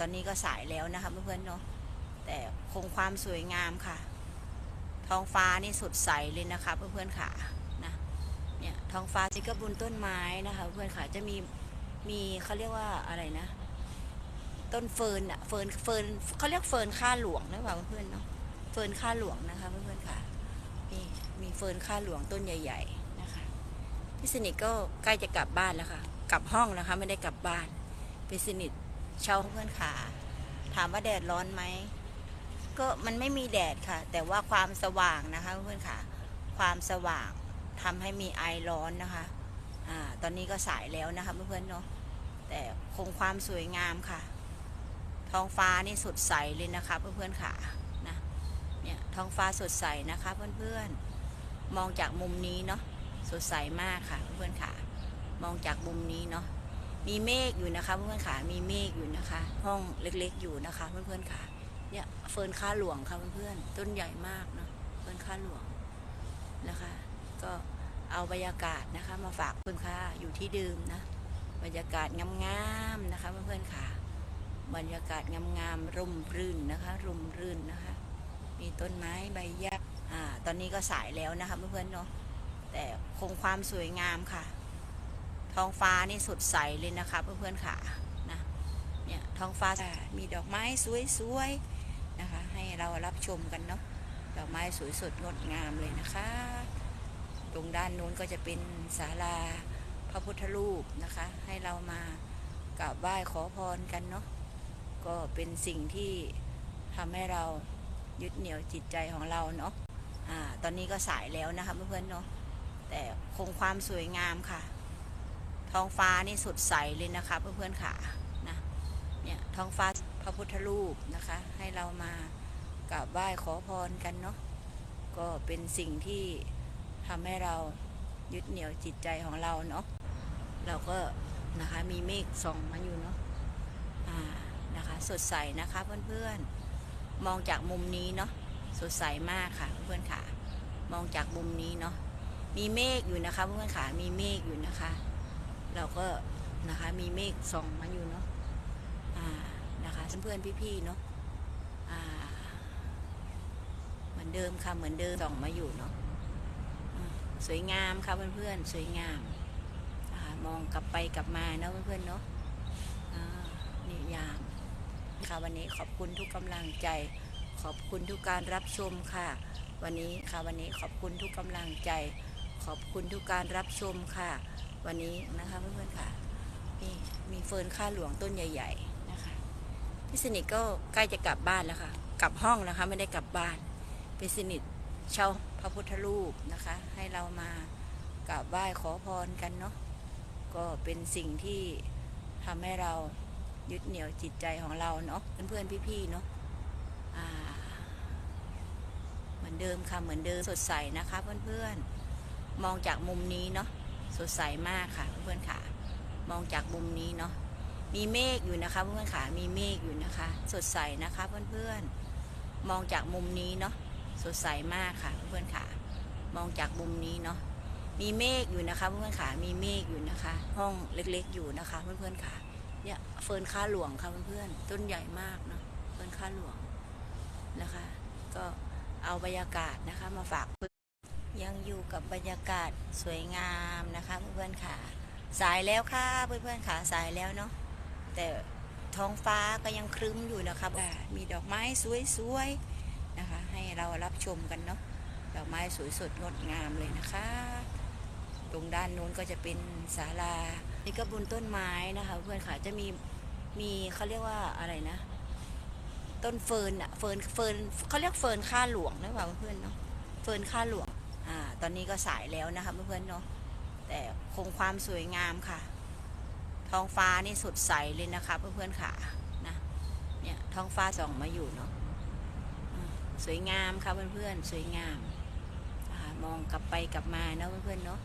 ตอนนี้ก็สายแล้วนะคะเพื่อนๆเนาะแต่คงความสวยงามค่ะ ท้องฟ้านี่สดใสเลยนะคะเพื่อนๆค่ะนะเนี่ยท้องฟ้าสิก็บนต้นไม้นะคะเพื่อนๆค่ะจะมีมีเขาเรียกว่าอะไรนะ ต้นเฟิร์นอะเฟิร์นเฟิร์นเขาเรียกเฟิร์นค่าหลวงนะว่าเพื่อนๆเนาะเฟิร์นค่าหลวงนะคะเพื่อนๆค่ะนี่มีเฟิร์นค่าหลวงต้นใหญ่ ๆนะคะพี่สนิทก็ใกล้จะกลับบ้านแล้วค่ะ กลับห้องนะคะ ไม่ได้กลับบ้านพี่สนิท ช่าเพื่อนขา ถามว่าแดดร้อนไหมก็มันไม่มีแดดค่ะ แต่ว่าความสว่างนะคะเพื่อนค่ะความสว่างทำให้มีไอร้อนนะคะอ่าตอนนี้ก็สายแล้วนะคะเพื่อนๆเนาะแต่คงความสวยงามค่ะ ท้องฟ้านี่สดใสเลยนะคะเพื่อนๆค่ะนะเนี่ยท้องฟ้าสดใสนะคะเพื่อนๆมองจากมุมนี้เนาะสดใสมากค่ะเพื่อนๆค่ะ มองจากมุมนี้เนาะ มีเมฆอยู่นะคะ เพื่อนๆค่ะมีเมฆอยู่นะคะ ห้องเล็กๆอยู่นะคะ เพื่อนๆค่ะ เนี่ยเฟิร์นค่าหลวงค่ะเพื่อนๆต้นใหญ่มากเนาะเฟิร์นค่าหลวงนะคะ ก็เอาบรรยากาศนะคะ มาฝากเพื่อนค่ะอยู่ที่เดิมนะบรรยากาศงามๆนะคะ เพื่อนๆค่ะ บรรยากาศงามๆร่มรื่นนะคะร่มรื่นนะคะ มีต้นไม้ใบหญ้าอ่าตอนนี้ก็สายแล้วนะคะเพื่อนๆเนาะแต่คงความสวยงามค่ะ ท้องฟ้านี่สดใสเลยนะคะเพื่อนๆค่ะนะเนี่ยท้องฟ้ามีดอกไม้สวยๆนะคะ ให้เรารับชมกันเนาะดอกไม้สวยสดงดงามเลยนะคะ ตรงด้านนู้นก็จะเป็นศาลาพระพุทธรูปนะคะ ให้เรามากราบไหว้ขอพรกันเนาะก็เป็นสิ่งที่ทำให้เรายึดเหนี่ยวจิตใจของเราเนาะอ่าตอนนี้ก็สายแล้วนะคะเพื่อนๆเนาะแต่คงความสวยงามค่ะ ท้องฟ้านี่สดใสเลยนะคะเพื่อนๆค่ะนะเนี่ยท้องฟ้าพระพุทธรูปนะคะ ให้เรามากราบไหว้ขอพรกันเนาะก็เป็นสิ่งที่ทำให้เรายึดเหนี่ยวจิตใจของเราเนาะเราก็นะคะมีเมฆส่องมาอยู่เนาะอ่านะคะสดใสนะคะเพื่อนๆมองจากมุมนี้เนาะสดใสมากค่ะเพื่อนๆค่ะ มองจากมุมนี้เนาะมีเมฆอยู่นะคะเพื่อนๆค่ะมีเมฆอยู่นะคะ เราก็นะคะมีเมฆส่องมาอยู่เนาะอ่านะคะเพื่อนๆพี่ๆเนาะอ่าเหมือนเดิมค่ะเหมือนเดิมส่องมาอยู่เนาะสวยงามค่ะเพื่อนๆสวยงามมองกลับไปกลับมาเนาะเพื่อนๆเนาะนี่ยามค่ะวันนี้ขอบคุณทุกกำลังใจ ขอบคุณทุกการรับชมค่ะ วันนี้ค่ะวันนี้ขอบคุณทุกกำลังใจ ขอบคุณทุกการรับชมค่ะ วันนี้นะคะเพื่อนๆค่ะนี่มีเฟิร์นค่าหลวงต้นใหญ่ ๆนะคะพี่สนิทก็ใกล้จะกลับบ้านแล้วค่ะ กลับห้องนะคะไม่ได้กลับบ้านพี่สนิทเช่าพระพุทธรูปนะคะ ให้เรามากราบไหว้ขอพรกันเนาะก็เป็นสิ่งที่ทำให้เรายึดเหนี่ยวจิตใจของเราเนาะเพื่อนๆพี่ๆเนาะเหมือนเดิมค่ะเหมือนเดิมสดใสนะคะเพื่อนๆมองจากมุมนี้เนาะ สดใสมากค่ะเพื่อนๆค่ะ มองจากมุมนี้เนาะมีเมฆอยู่นะคะเพื่อนๆค่ะมีเมฆอยู่นะคะ สดใสนะคะเพื่อนๆมองจากมุมนี้เนาะสดใสมากค่ะเพื่อนๆค่ะ มองจากมุมนี้เนาะมีเมฆอยู่นะคะเพื่อนๆค่ะมีเมฆอยู่นะคะ ห้องเล็กๆอยู่นะคะเพื่อนๆค่ะเนี่ยเฟิร์นค่าหลวงค่ะเพื่อนๆต้นใหญ่มากเนาะเฟิร์นค่าหลวงนะคะ ก็เอาบรรยากาศนะคะมาฝากเพื่อน ยังอยู่กับบรรยากาศสวยงามนะคะเพื่อนๆค่ะ สายแล้วค่ะเพื่อนๆค่ะสายแล้วเนาะแต่ท้องฟ้าก็ยังครึ้มอยู่นะคะอ่ามีดอกไม้สวยๆนะคะ ให้เรารับชมกันเนาะดอกไม้สวยสดงดงามเลยนะคะ ตรงด้านนู้นก็จะเป็นศาลานี่ก็บนต้นไม้นะคะเพื่อนค่ะจะมีมีเขาเรียกว่าอะไรนะ ต้นเฟิร์นอะเฟิร์นเฟิร์นเขาเรียกเฟิร์นค่าหลวงนะว่าเพื่อนๆเนาะเฟิร์นค่าหลวง อ่าตอนนี้ก็สายแล้วนะคะเพื่อนๆเนาะแต่คงความสวยงามค่ะ ท้องฟ้านี่สดใสเลยนะคะเพื่อนๆค่ะนะเนี่ยท้องฟ้าส่องมาอยู่เนาะสวยงามค่ะเพื่อนๆสวยงามอมองกลับไปกลับมาเนาะเพื่อนๆเนาะ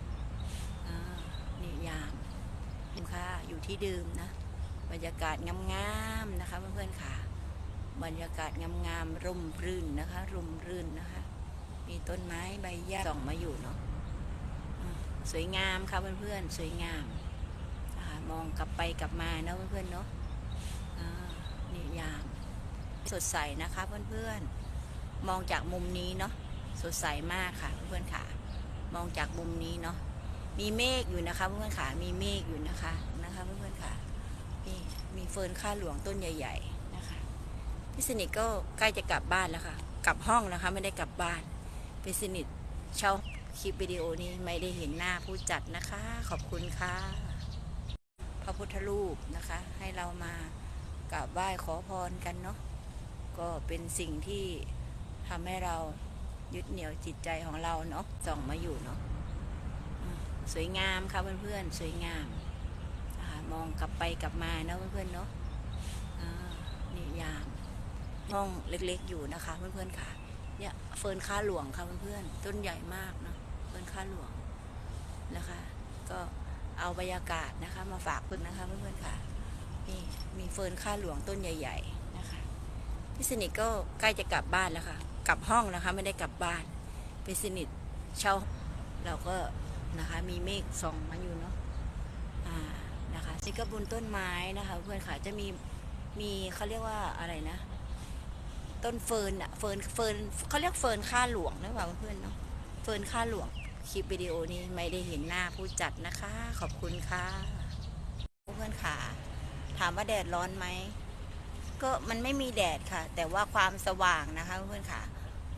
นี่ยามค่ะอยู่ที่เดิมนะบรรยากาศงามๆนะคะเพื่อนๆค่ะ บรรยากาศงามๆร่มรื่นนะคะร่มรื่นนะคะ มีต้นไม้ใบหญ้าส่องมาอยู่เนาะสวยงามค่ะเพื่อนๆ สวยงามมองกลับไปกลับมาเนาะเพื่อนๆเนาะอ่านี่สดใสนะคะเพื่อนๆ มองจากมุมนี้เนาะสดใสมากค่ะเพื่อนๆค่ะ มองจากมุมนี้เนาะมีเมฆอยู่นะคะเพื่อนๆค่ะ มีเมฆอยู่นะคะนะคะเพื่อนๆค่ะนี่มีเฟิร์นข้าหลวงต้นใหญ่ ๆ นะคะพี่สนิทก็ใกล้จะกลับบ้านแล้วค่ะ กลับห้องนะคะไม่ได้กลับบ้าน พี่สนิทเช่าคลิปวิดีโอนี้ไม่ได้เห็นหน้าผู้จัดนะคะ ขอบคุณค่ะ พระพุทธรูปนะคะ ให้เรามากราบไหว้ขอพรกันเนาะก็เป็นสิ่งที่ทำให้เรายึดเหนี่ยวจิตใจของเราเนาะส่องมาอยู่เนาะสวยงามค่ะเพื่อนๆสวยงามมองกลับไปกลับมาเนาะเพื่อนๆเนาะนี่ยามห้องเล็กๆอยู่นะคะเพื่อนๆค่ะ เนี่ยเฟิร์นข้าหลวงค่ะเพื่อนๆต้นใหญ่มากเนาะเฟิร์นข้าหลวงนะคะ ก็เอาบรรยากาศนะคะ มาฝากเพื่อนนะคะเพื่อนๆค่ะนี่มีเฟิร์นข้าหลวงต้นใหญ่ ๆนะคะพี่สนิทก็ใกล้จะกลับบ้านแล้วค่ะ กลับห้องนะคะ ไม่ได้กลับบ้านพี่สนิทเช่าเราก็นะคะมีเมฆส่องมาอยู่เนาะอ่านะคะสิกระบุญต้นไม้นะคะ เพื่อนค่ะจะมีมีเขาเรียกว่าอะไรนะ ต้นเฟิร์นอะเฟิร์นเฟิร์นเขาเรียกเฟิร์นข้าหลวงนะว่าเพื่อนเนาะเฟิร์นข้าหลวงคลิปวิดีโอนี้ไม่ได้เห็นหน้าผู้จัดนะคะ ขอบคุณค่ะเพื่อนค่ะ ถามว่าแดดร้อนไหมก็มันไม่มีแดดค่ะ แต่ว่าความสว่างนะคะเพื่อนค่ะ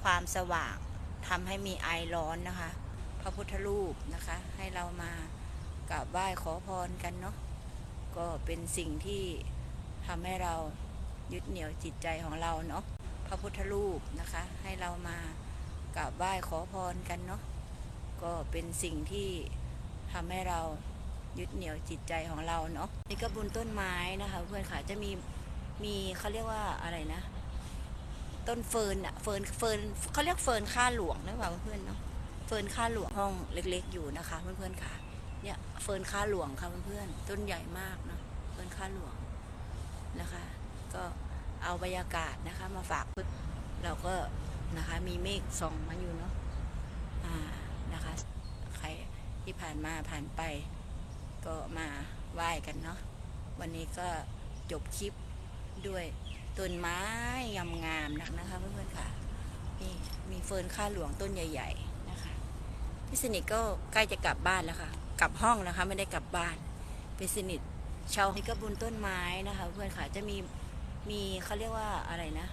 ความสว่างทำให้มีไอร้อนนะคะ พระพุทธรูปนะคะ ให้เรามากราบไหว้ขอพรกันเนาะก็เป็นสิ่งที่ทำให้เรายึดเหนี่ยวจิตใจของเราเนาะ พระพุทธรูปนะคะ ให้เรามากราบไหว้ขอพรกันเนาะก็เป็นสิ่งที่ทำให้เรายึดเหนี่ยวจิตใจของเราเนาะนี่ก็บุญต้นไม้นะคะเพื่อนค่ะจะมีมีเขาเรียกว่าอะไรนะ ต้นเฟิร์นอะเฟิร์นเฟิร์นเขาเรียกเฟิร์นข้าหลวงนะว่าเพื่อนเนาะเฟิร์นข้าหลวงห้องเล็ก ๆ อยู่นะคะเพื่อนๆค่ะเนี่ยเฟิร์นข้าหลวงค่ะเพื่อนๆต้นใหญ่มากเนาะเฟิร์นข้าหลวงนะคะ ก็ เอาบรรยากาศนะคะ มาฝากพื่อนเราก็นะคะมีเมฆส่องมาอยู่เนาะอ่านะคะ ใครที่ผ่านมาผ่านไป ก็มาไหว้กันเนาะวันนี้ก็จบคลิปด้วยต้นไม้งามงามนะนะคะเพื่อนๆค่ะนี่มีเฟิร์นข้าหลวงต้นใหญ่ ๆนะคะพี่สนิทก็ใกล้จะกลับบ้านแล้วค่ะ กลับห้องนะคะ ไม่ได้กลับบ้านพี่สนิทเช่านี่ก็บุญต้นไม้นะคะ เพื่อนค่ะจะมี มีเขาเรียกว่าอะไรนะ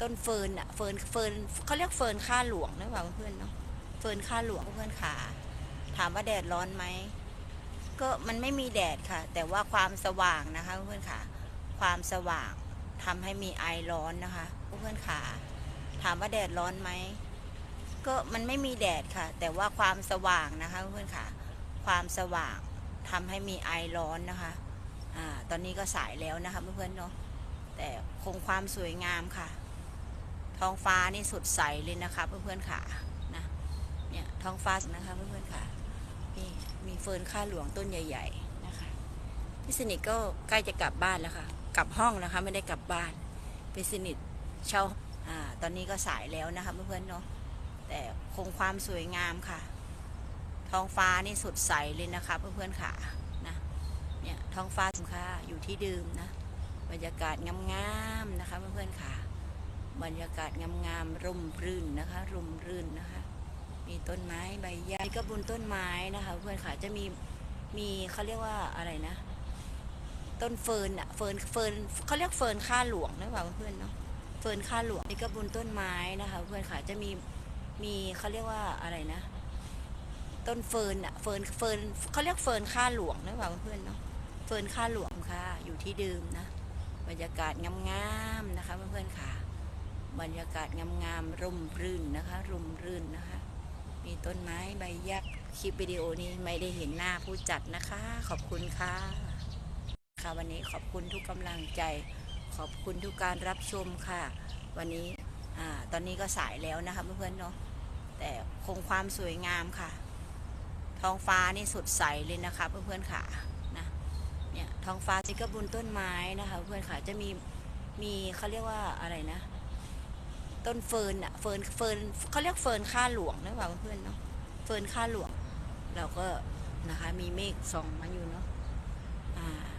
ต้นเฟิร์นอะเฟิร์นเฟิร์นเขาเรียกเฟิร์นข้าหลวงนะว่าเพื่อนเนาะเฟิร์นข้าหลวงเพื่อนขาถามว่าแดดร้อนไหมก็มันไม่มีแดดค่ะ แต่ว่าความสว่างนะคะเพื่อนค่ะความสว่างทำให้มีไอร้อนนะคะเพื่อนขาถามว่าแดดร้อนไหมก็มันไม่มีแดดค่ะ แต่ว่าความสว่างนะคะเพื่อนค่ะ ความสว่างทำให้มีไอร้อนนะคะอ่าตอนนี้ก็สายแล้วนะคะเพื่อนๆเนาะ แต่คงความสวยงามค่ะ ท้องฟ้านี่สดใสเลยนะคะเพื่อนๆค่ะนะเนี่ยท้องฟ้านะคะเพื่อนๆค่ะนี่มีเฟิร์นข้าหลวงต้นใหญ่ ๆนะคะพี่สนิทก็ใกล้จะกลับบ้านแล้วค่ะ กลับห้องนะคะไม่ได้กลับบ้านพี่สนิทเช่าอ่าตอนนี้ก็สายแล้วนะคะเพื่อนๆเนาะแต่คงความสวยงามค่ะ ท้องฟ้านี่สดใสเลยนะคะเพื่อนๆค่ะนะเนี่ยท้องฟ้าสุค่ะอยู่ที่เดิมนะ รรยากาศงามๆนะคะเพื่อนๆค่ะ บรรยากาศงามๆร่มรื่นนะคะ ร่มรื่นนะคะ มีต้นไม้ใบหญ้าก็บุญต้นไม้นะคะ เพื่อนค่ะจะมีมีเขาเรียกว่าอะไรนะ ต้นเฟิร์นอะเฟิร์นเฟิร์นเขาเรียกเฟิร์นข้าหลวงนะว่าเพื่อนเนาะเฟิร์นข้าหลวงนี่ก็บุญต้นไม้นะคะ เพื่อนค่ะจะมีมีเขาเรียกว่าอะไรนะ ต้นเฟิร์นอะเฟิร์นเฟิร์นเขาเรียกเฟิร์นข้าหลวงนะว่าเพื่อนเนาะเฟิร์นข้าหลวงค่ะ อยู่ที่เดิมนะ บรรยากาศงามๆนะคะเพื่อนๆค่ะ บรรยากาศงามๆร่มรื่นนะคะร่มรื่นนะคะ มีต้นไม้ใบหญ้าคลิปวิดีโอนี้ไม่ได้เห็นหน้าผู้จัดนะคะ ขอบคุณค่ะค่ะวันนี้ขอบคุณทุกกำลังใจ ขอบคุณทุกการรับชมค่ะ วันนี้อ่าตอนนี้ก็สายแล้วนะคะเพื่อนๆเนาะแต่คงความสวยงามค่ะ ท้องฟ้านี่สดใสเลยนะคะเพื่อนๆค่ะ เนี่ยท้องฟ้านี่ก็บุญต้นไม้นะคะเพื่อนค่ะจะมีมีเขาเรียกว่าอะไรนะ ต้นเฟิร์นอะเฟิร์นเฟิร์นเขาเรียกเฟิร์นข้าหลวงนะว่าเพื่อนเนาะเฟิร์นข้าหลวง เราก็นะคะมีเมฆส่องมาอยู่น